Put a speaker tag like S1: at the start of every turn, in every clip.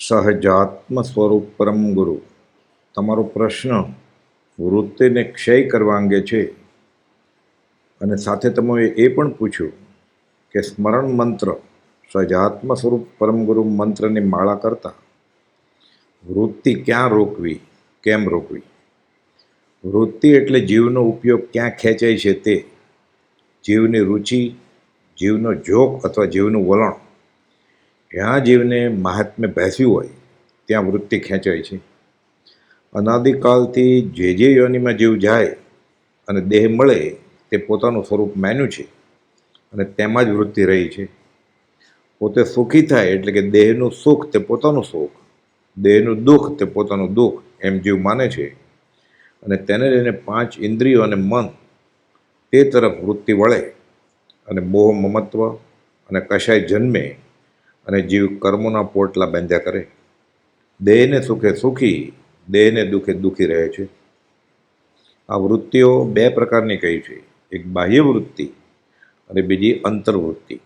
S1: સહજાત્મ સ્વરૂપ પરમ ગુરુ. તમારો પ્રશ્ન વૃત્તિને ક્ષય કરવા અંગે છે. અને સાથે તમે એ પણ પૂછ્યું કે સ્મરણ મંત્ર સહજાત્મ સ્વરૂપ પરમ ગુરુ મંત્રની માળા કરતાં વૃત્તિ ક્યાં રોકવી, કેમ રોકવી? વૃત્તિ એટલે જીવનો ઉપયોગ ક્યાં ખેંચાય છે તે? જીવની રુચિ, જીવનો જોક અથવા જીવનું વલણ. જ્યાં જીવને મહાત્મ્ય ભેંસ્યું હોય, ત્યાં વૃત્તિ ખેંચાય છે. અનાદિકાલથી જે જે યોનિમાં જીવ જાય અને દેહ મળે, તે પોતાનું સ્વરૂપ માન્યું છે અને તેમાં જ વૃત્તિ રહી છે. પોતે સુખી થાય એટલે કે દેહનું સુખ તે પોતાનું સુખ, દેહનું દુઃખ તે પોતાનું દુઃખ એમ જીવ માને છે. અને તેને લઈને પાંચ ઇન્દ્રિયો અને મન તે તરફ વૃત્તિ વળે અને મોહ મમત્વ અને કશાય જન્મે અને જીવ કર્મોના પોટલા બાંધ્યા કરે. દેહને સુખે સુખી, દેહને દુઃખે દુઃખી રહે છે. આ વૃત્તિઓ બે પ્રકારની કહી છે. એક બાહ્ય વૃત્તિ અને બીજી અંતર્વૃત્તિ.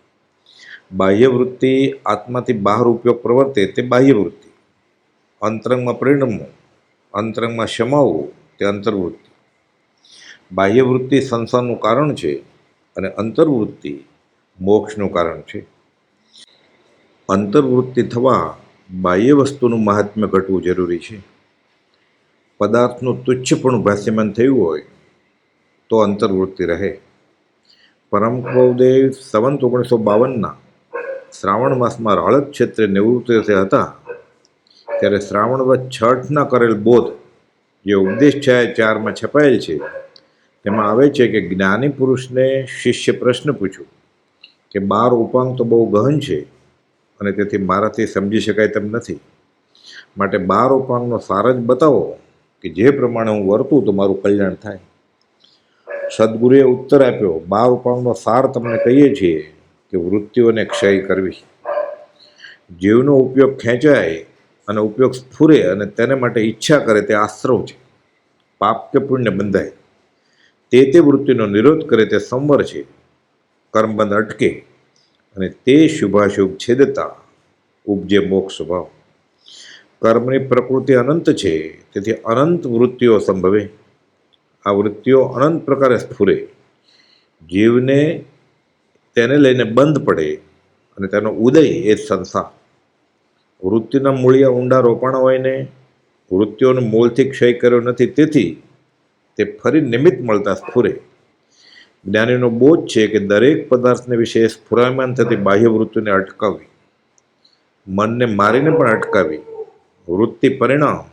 S1: બાહ્ય વૃત્તિ આત્માથી બહાર ઉપયોગ પ્રવર્તે તે બાહ્ય વૃત્તિ. અંતરંગમાં પરિણમવું, અંતરંગમાં શમાવવું તે અંતર્વૃત્તિ. બાહ્ય વૃત્તિ સંસારનું કારણ છે અને અંતર્વૃત્તિ મોક્ષનું કારણ છે. અંતર્વૃત્તિ થવા બાહ્ય વસ્તુનું મહાત્મ્ય ઘટવું જરૂરી છે. પદાર્થનું તુચ્છપણું ભાષ્યમાન થયું હોય તો અંતર્વૃત્તિ રહે. પરમ કૌદેવ સંવંત ઓગણીસો બાવનના શ્રાવણ માસમાં રાળક ક્ષેત્રે નિવૃત્ત હતા, ત્યારે શ્રાવણવત છઠના કરેલ બોધ, જે ઉપદેશ છાયા ચારમાં છપાયેલ છે, તેમાં આવે છે કે જ્ઞાની પુરુષને શિષ્ય પ્રશ્ન પૂછ્યો કે બાર ઉપાંગ તો બહુ ગહન છે અને તેથી મારાથી સમજી શકાય તેમ નથી. માટે બાર ઉપાંગનો સાર જ બતાવો કે જે પ્રમાણે હું વર્તું તો મારું કલ્યાણ થાય. સદગુરુએ ઉત્તર આપ્યો, બાર ઉપાંગનો સાર તમને કહીએ છીએ કે વૃત્તિઓને ક્ષય કરવી. જીવનો ઉપયોગ ખેંચાય અને ઉપયોગ સ્ફુરે અને તેને માટે ઈચ્છા કરે તે આશ્રવ છે. પાપ કે પુણ્ય બંધાય. તે તે વૃત્તિનો નિરોધ કરે તે સંવર છે. કર્મબંધ અટકે. અને તે શુભાશુભ છેદતા ઉપજે મોક્ષ સ્વભાવ. કર્મની પ્રકૃતિ અનંત છે, તેથી અનંત વૃત્તિઓ સંભવે. આ વૃત્તિઓ અનંત પ્રકારે સ્ફુરે. જીવને તેને લઈને બંધ પડે અને તેનો ઉદય એ જ સંસાર. વૃત્તિના મૂળિયા ઊંડા રોપાણ હોય ને, વૃત્તિઓનો મૂળથી ક્ષય કર્યો નથી, તેથી તે ફરી નિમિત્ત મળતા સ્ફુરે. જ્ઞાનીનો બોધ છે કે દરેક પદાર્થને વિશે સ્ફુરાયમાન થતી બાહ્ય વૃત્તિને અટકાવવી. મનને મારીને પણ અટકાવી વૃત્તિ પરિણામ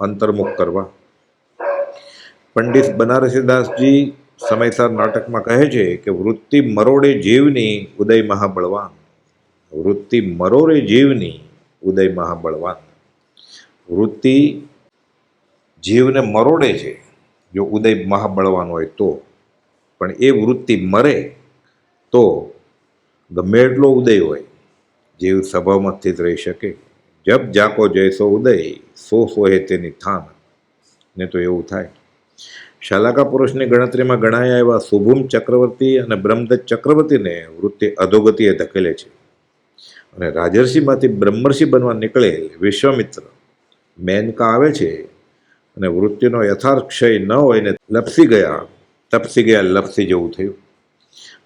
S1: અંતર્મુખ કરવા. પંડિત બનારસીદાસજી સમયસર નાટકમાં કહે છે કે વૃત્તિ મરોડે જીવની ઉદય મહાબળવાન. વૃત્તિ મરોડે જીવની ઉદય મહાબળવાન. વૃત્તિ જીવને મરોડે છે. જો ઉદય મહાબળવાન હોય તો. પણ એ વૃત્તિ મરે તો ગમે એટલો ઉદય હોય, જીવ સ્વભાવમાં સ્થિત રહી શકે. જપ જાકો જયસો ઉદય, સો સોહે તેની થાન. ને તો એવું થાય. શાલાકા પુરુષની ગણતરીમાં ગણાયા એવા શુભુમ ચક્રવર્તી અને બ્રહ્મદત્ત ચક્રવર્તીને વૃત્તિ અધોગતિએ ધકેલે છે. અને રાજર્ષિમાંથી બ્રહ્મર્ષિ બનવા નીકળેલ વિશ્વામિત્ર. મેનકા આવે છે અને વૃત્તિનો યથાર્થ ક્ષય ન હોય ને લપસી ગયા તપસી ગયા, લપસી જેવું થયું.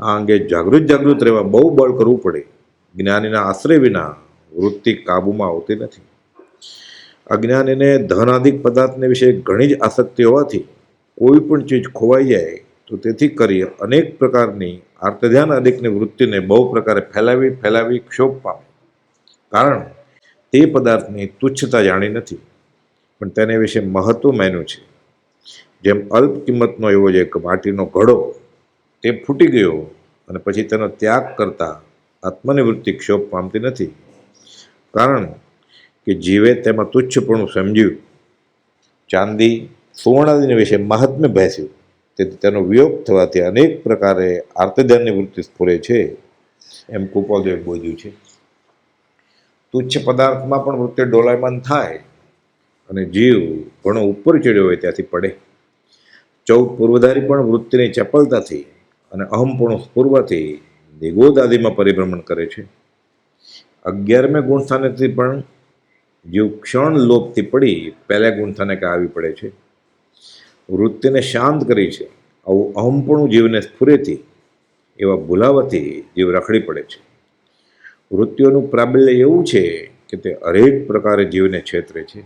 S1: આ અંગે જાગૃત જાગૃત રહેવા બહુ બળ કરવું પડે. જ્ઞાનીના આશ્રય વિના વૃત્તિ કાબૂમાં આવતી નથી. અજ્ઞાનીને ધનાધિક પદાર્થને વિશે ઘણી જ આસક્તિ હોવાથી કોઈ પણ ચીજ ખોવાઈ જાય તો તેથી કરી અનેક પ્રકારની આર્તધ્યાન અધિકની વૃત્તિને બહુ પ્રકારે ફેલાવી ફેલાવી ક્ષોભ પામે. કારણ તે પદાર્થની તુચ્છતા જાણી નથી. પણ તેને વિશે મહત્વ માન્યું છે. જેમ અલ્પ કિંમતનો એવો જે એક માટીનો ઘડો, તે ફૂટી ગયો અને પછી તેનો ત્યાગ કરતા આત્મની વૃત્તિ ક્ષોભ પામતી નથી. કારણ કે જીવે તેમાં તુચ્છપણું સમજ્યું. ચાંદી, સુવર્ણાદિને વિશે મહાત્મ્ય ભેંસ્યું. તેથી તેનો વિયોગ થવાથી અનેક પ્રકારે આર્તધ્યાનની વૃત્તિ સ્ફુરે છે. એમ કુપોદેવ બોલ્યું છે. તુચ્છ પદાર્થમાં પણ વૃત્તિ ડોલાયમાન થાય અને જીવ ઘણો ઉપર ચડ્યો હોય ત્યાંથી પડે. ચૌદ પૂર્વધારી પણ વૃત્તિની ચપલતાથી અને અહમપણું પૂર્વથી દિગોદાદીમાં પરિભ્રમણ કરે છે. અગિયારમે ગુણસ્થાનેથી પણ જીવ ક્ષણ લોપથી પડી પહેલા ગુણસ્થાને આવી પડે છે. વૃત્તિને શાંત કરી છે. આવું અહમપણું જીવને સ્ફુરેથી એવા ભૂલાવાથી જીવ રખડી પડે છે. વૃત્તિઓનું પ્રાબલ્ય એવું છે કે તે હરેક પ્રકારે જીવને છેતરે છે.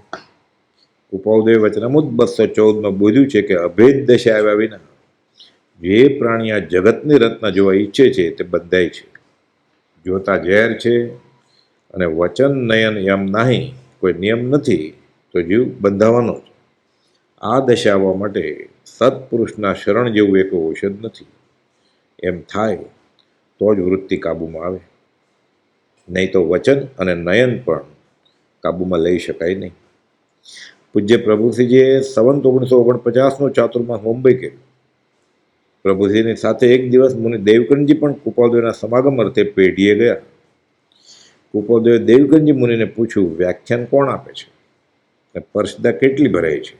S1: ઉપાવદેવ વચનમુદ બસો ચૌદમાં બોધ્યું છે કે અભેદ દશા આવ્યા વિના જે પ્રાણી આ જગતની રત્ન જોવા ઈચ્છે છે તે બંધાય છે. જોતા ઝેર છે અને વચન નયન એમ નહીં કોઈ નિયમ નથી તો જીવ બંધાવાનો છે. આ દશા આવવા માટે સત્પુરુષના શરણ જેવું એક ઔષધ નથી. એમ થાય તો જ વૃત્તિ કાબૂમાં આવે. નહીં તો વચન અને નયન પણ કાબૂમાં લઈ શકાય નહીં. પૂજ્ય પ્રભુસિંહજીએ સંવંત ઓગણીસો ઓગણપચાસનો ચાતુર્માસ મુંબઈ કર્યું. પ્રભુશ્રીની સાથે એક દિવસ મુનિ દેવકરણજી પણ કુપાલદેવના સમાગમ અર્થે પેઢીએ ગયા. કુપાલદેવે દેવકરણજી મુનિને પૂછ્યું, વ્યાખ્યાન કોણ આપે છે? પરસદા કેટલી ભરાય છે?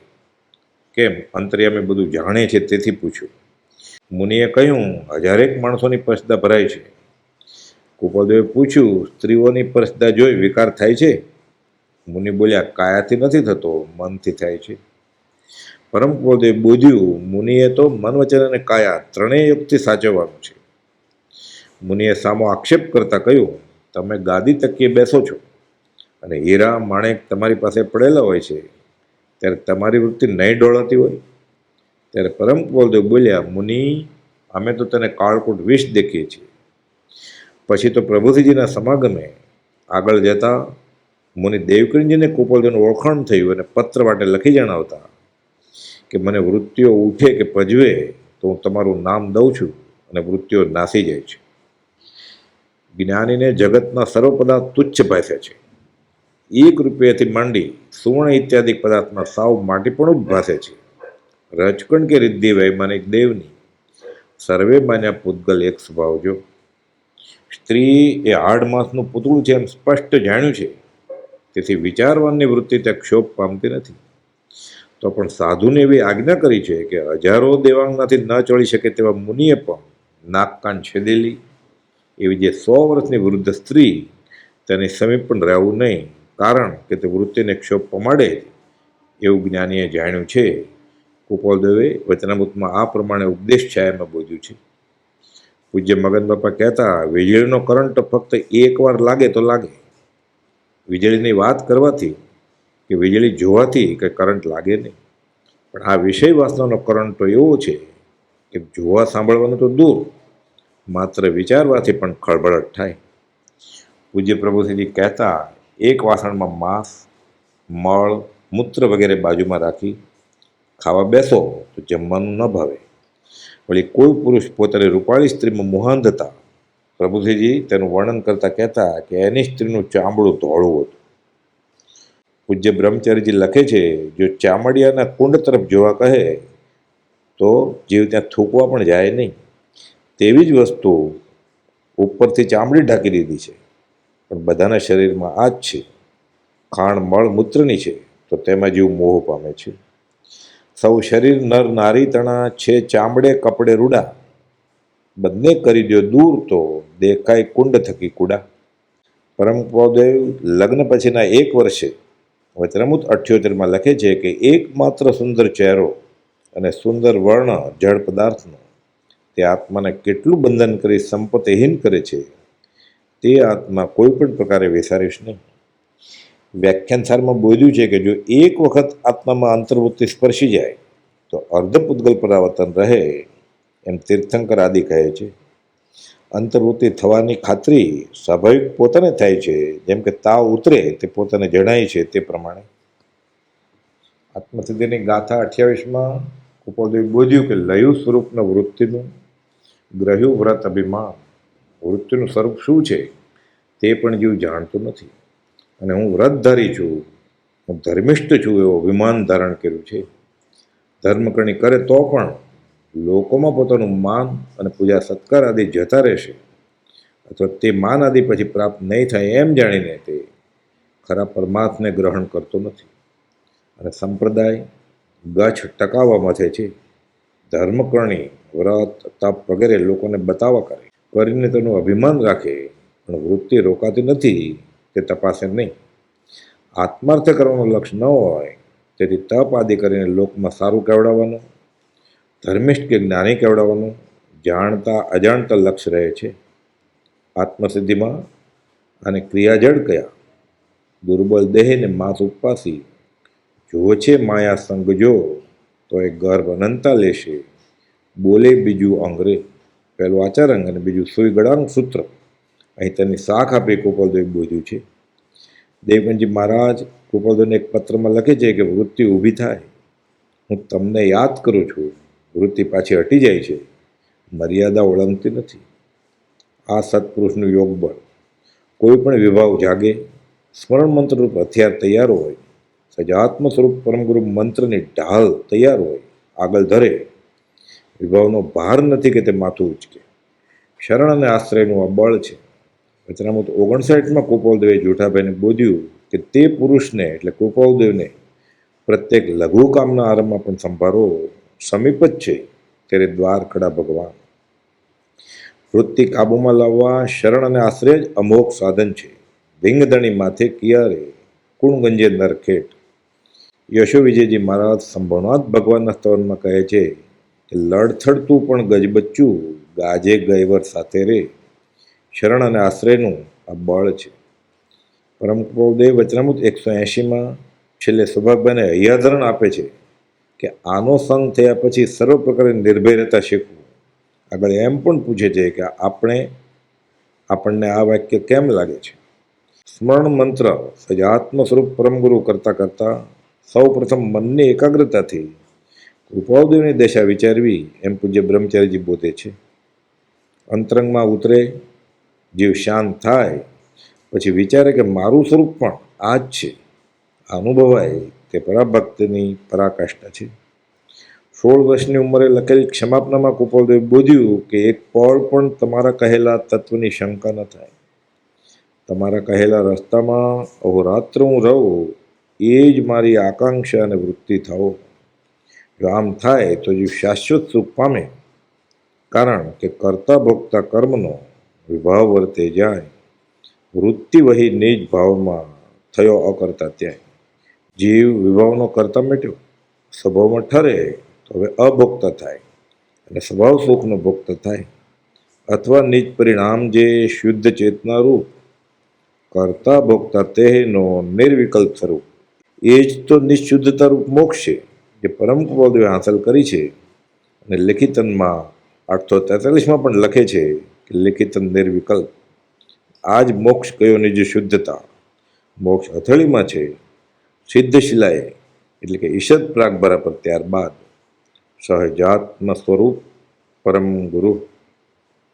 S1: કેમ? અંતર્યામી બધું જાણે છે. તેથી પૂછ્યું. મુનિએ કહ્યું, હજારેક માણસોની પરસદા ભરાય છે. કુપાલદેવે પૂછ્યું, સ્ત્રીઓની પરસદા જોઈ વિકાર થાય છે? મુનિ બોલ્યા, કાયાથી નથી થતો? મનથી થાય છે. પરમ કુપાલદેવ બોધ્યું, મુનિએ તો મન વચન અને કાયા ત્રણેય યુક્તિ સાચવવાનું છે. મુનિએ સામો આક્ષેપ કરતા કહ્યું, તમે ગાદી તકીએ બેસો છો અને હીરા માણેક તમારી પાસે પડેલા હોય છે, ત્યારે તમારી વૃત્તિ નહીં ડોળાતી હોય? ત્યારે પરમ કુપાલદેવ બોલ્યા, મુનિ, અમે તો તેને કાળકૂટ વિષ દેખીએ છીએ. પછી તો પ્રભુજીના સમાગમે આગળ જતા મુનિ દેવકરીજીને કુપાલદેવનું ઓળખાણ થયું અને પત્ર માટે લખી જણાવતા કે મને વૃત્તિઓ ઉઠે કે પજવે તો હું તમારું નામ દઉં છું અને વૃત્તિઓ નાસી જાય છે. જ્ઞાનીને જગતના સર્વ પદાર્થ તુચ્છ પાસે છે. એક રૂપિયાથી માંડી સુવર્ણ ઇત્યાદિ પદાર્થમાં સાવ માટીપણું પણ ભાસે છે. રજકણ કે રિદ્ધિ વૈમાનિક દેવની સર્વે માન્યા પૂતગલ એક સ્વભાવ જો. સ્ત્રી એ આડ માસનું પૂતળું છે એમ સ્પષ્ટ જાણ્યું છે. તેથી વિચારવાની વૃત્તિ તે ક્ષોભ પામતી નથી. તો પણ સાધુને એવી આજ્ઞા કરી છે કે હજારો દેવાંગનાથી ન ચડી શકે તેવા મુનિએ પણ નાક કાન છેદેલી. એવી જે સો વર્ષની વૃદ્ધ સ્ત્રી તેની સમીપ પણ રહેવું નહીં, કારણ કે તે વૃત્તિને ક્ષોભ પમાડે એવું જ્ઞાનીએ જાણ્યું છે. કુપોલદેવે વચનામૃતમાં આ પ્રમાણે ઉપદેશ છાયામાં બોધ્યું છે. પૂજ્ય મગન બાપા કહેતા વીજળીનો કરંટ ફક્ત એકવાર લાગે તો લાગે. વીજળીની વાત કરવાથી કે વીજળી જોવાથી કે કરંટ લાગે નહીં. પણ આ વિષય વાસનાનો કરંટ તો એવો છે કે જોવા સાંભળવાનું તો દૂર, માત્ર વિચારવાથી પણ ખળભળટ થાય. પૂજ્ય પ્રભુશ્રીજી કહેતા એક વાસણમાં માંસ, મળ, મૂત્ર વગેરે બાજુમાં રાખી ખાવા બેસો તો જમવાનું ન ભાવે. વળી કોઈ પુરુષ પોતાની રૂપાળી સ્ત્રીમાં મોહાંધ હતા પ્રભુશ્રીજી તેનું વર્ણન કરતા કહેતા કે એની સ્ત્રીનું ચામડું ધોળું હતું. પૂજ્ય બ્રહ્મચારીજી લખે છે, જો ચામડિયાના કુંડ તરફ જોવા કહે, તો જીવ ત્યાં થૂકવા પણ જાય નહીં. તેવી જ વસ્તુ ઉપરથી ચામડી ઢાંકી દીધી છે. પણ બધાના શરીરમાં આ જ છે. ખાણ, મળ, મૂત્રની છે, તો તેમાં જીવ મોહ પામે છે. સૌ શરીર, નર, નારી તણા છે, ચામડે, કપડે, રૂડા. બંને કરી દો દૂર તો દેખાય કુંડ થકી કુડા. પરમ પૌદેવ લગ્ન પછીના એક વર્ષે વચનામૃત અઠ્યોતેરમાં લખે છે કે એકમાત્ર સુંદર ચહેરો અને સુંદર વર્ણ જળ પદાર્થનો તે આત્માને કેટલું બંધન કરી સંપત્તિહીન કરે છે તે આત્મા કોઈ પણ પ્રકારે વિસારીશ નહીં. વ્યાખ્યાન સારમાં બોલ્યું છે કે જો એક વખત આત્મામાં અંતર્વૃત્તિ સ્પર્શી જાય તો અર્ધ પરાવર્તન રહે એમ તીર્થંકર આદિ કહે છે. અંતર્વૃત્તિ થવાની ખાતરી સ્વાભાવિક પોતાને થાય છે. જેમ કે તાવ ઉતરે તે પોતાને જણાય છે તે પ્રમાણે. આત્મસિદ્ધિની ગાથા અઠ્યાવીસમાં કુપોદેવ બોધ્યું કે લયું સ્વરૂપના વૃત્તિનું ગ્રહ્યું વ્રત અભિમાન. વૃત્તિનું સ્વરૂપ શું છે? તે પણ જીવ જાણતો નથી. અને હું વ્રતધારી છું. હું ધર્મિષ્ઠ છું એવો અભિમાન ધારણ કર્યું છે. ધર્મકરણી કરે તો પણ લોકોમાં પોતાનું માન અને પૂજા સત્કાર આદિ જતા રહેશે. અથવા તે માન આદિ પછી પ્રાપ્ત નહીં થાય એમ જાણીને તે ખરા પરમાર્થને ગ્રહણ કરતો નથી. અને સંપ્રદાય ગચ્છ ટકાવવા માટે છે. ધર્મકરણી, વ્રત, તપ વગેરે લોકોને બતાવવા કરે. કરીને તેનું અભિમાન રાખે, પણ વૃત્તિ રોકાતી નથી, તે તપાસે નહીં. આત્માર્થ કરવાનું લક્ષ્ય ન હોય, તેથી તપ આદિ કરીને લોકમાં સારું કહેવડાવવાનું ધર્મિષ્ઠ કે જ્ઞાની કેવડાવવાનું? જાણતા, અજાણતા લક્ષ્ય રહે છે. આત્મસિદ્ધિમાં અને ક્રિયાજળ કયા? દુર્બળ દેહને માસ ઉપવાસી. જો છે માયા સંગ જો, તો એ ગર્ભ અનંતા લેશે. બોલે બીજું અંગ્રે. પહેલું આચારંગ અને બીજું સુઈ ગળાનું સૂત્ર. અહીં તેની શાખ આપી ગોપાલદેવ બોધ્યું છે. દેવગંજી મહારાજ, ગોપાલદેવને એક પત્રમાં લખે છે કે વૃત્તિ ઊભી થાય. હું તમને યાદ કરું છું. વૃત્તિ પાછી હટી જાય છે, મર્યાદા ઓળંગતી નથી. આ સત્પુરુષનું યોગ બળ કોઈ પણ વિભાવ જાગે સ્મરણ મંત્ર રૂપ હથિયાર તૈયાર હોય સજાત્મ સ્વરૂપ પરમગુરુ મંત્રની ઢાલ તૈયાર હોય, આગળ ધરે, વિભાવનો ભાર નથી કે તે માથું ઉચકે. શરણ અને આશ્રયનું આ બળ છે. રચનામૂત ઓગણસાઠમાં કુપાલદેવે જૂઠાભાઈને બોધ્યું કે તે પુરુષને, એટલે કુપાલદેવને, પ્રત્યેક લઘુ કામના આરંભમાં પણ સંભાળો. સમીપ જ છે ત્યારે દ્વાર કડા ભગવાન. વૃત્તિ કાબૂમાં લાવવા શરણ અને આશ્રય જ અમોઘ સાધન છે. ભીંગધણી માથે કિયારે, કુણગંજે નરખેટ. યશો વિજયજી મહારાજ સંભવનાથ ભગવાનના સ્તવનમાં કહે છે કે, લડથડતું પણ ગજબચ્ચું ગાજે ગયવર સાથે રે. શરણ અને આશ્રયનું આ બળ છે. પરમ કૃપાદેવ વચનામૃત એકસો એંશીમાં છેલ્લે સૌભાગભાઈને હૈયાધરણ આપે છે. કે આનો સંગ થયા પછી સર્વ પ્રકારે નિર્ભય રહેતા શીખવું. આગળ એમ પણ પૂછે છે કે આપણે, આપણને આ વાક્ય કેમ લાગે છે? સ્મરણ મંત્ર સજાત્મ સ્વરૂપ પરમગુરુ કરતાં કરતાં સૌ પ્રથમ મનની એકાગ્રતાથી કૃપાદેવની દશા વિચારવી એમ પૂજ્ય બ્રહ્મચારીજી બોધે છે. અંતરંગમાં ઉતરે, જીવ શાંત થાય, પછી વિચારે કે મારું સ્વરૂપ પણ આ જ છે. અનુભવાય તે પરાભક્તની પરાકાષ્ઠા છે. સોળ વર્ષની ઉંમરે લખેલી ક્ષમાપનામાં કુપોલદેવ બોધ્યું કે એક પળ પણ તમારા કહેલા તત્વની શંકા ન થાય. તમારા કહેલા રસ્તામાં અહોરાત્ર હું રહું, એ જ મારી આકાંક્ષા અને વૃત્તિ થવો જો આમ થાય તો જીવ શાશ્વત સુખ પામે, કારણ કે કરતા ભોગતા કર્મનો વિભાવ વર્તે જાય. વૃત્તિ વહી નિજ ભાવમાં થયો અકર્તા ત્યાં જીવ વિભાવનો કરતા મેટ્યો. સ્વભાવમાં ઠરે તો હવે અભોગતા થાય અને સ્વભાવ સુખનો ભોગતા થાય અથવા નિજ પરિણામ જે શુદ્ધ ચેતના રૂપ કરતા ભોગતા તેનો નિર્વિકલ્પ સ્વરૂપ. એ જ તો નિશુદ્ધતા રૂપ મોક્ષ છે જે પરમ કૃપાદેવે હાંસલ કરી છે અને લેખિતનમાં આઠસો તેતાલીસમાં પણ લખે છે કે લેખિતન નિર્વિકલ્પ. આ જ મોક્ષ કયો નિજ શુદ્ધતા? મોક્ષ હથેળીમાં છે. સિદ્ધ શિલાએ એટલે કે ઈશદ પ્રાગભરા પર ત્યારબાદ સહજાત્મ સ્વરૂપ પરમ ગુરુ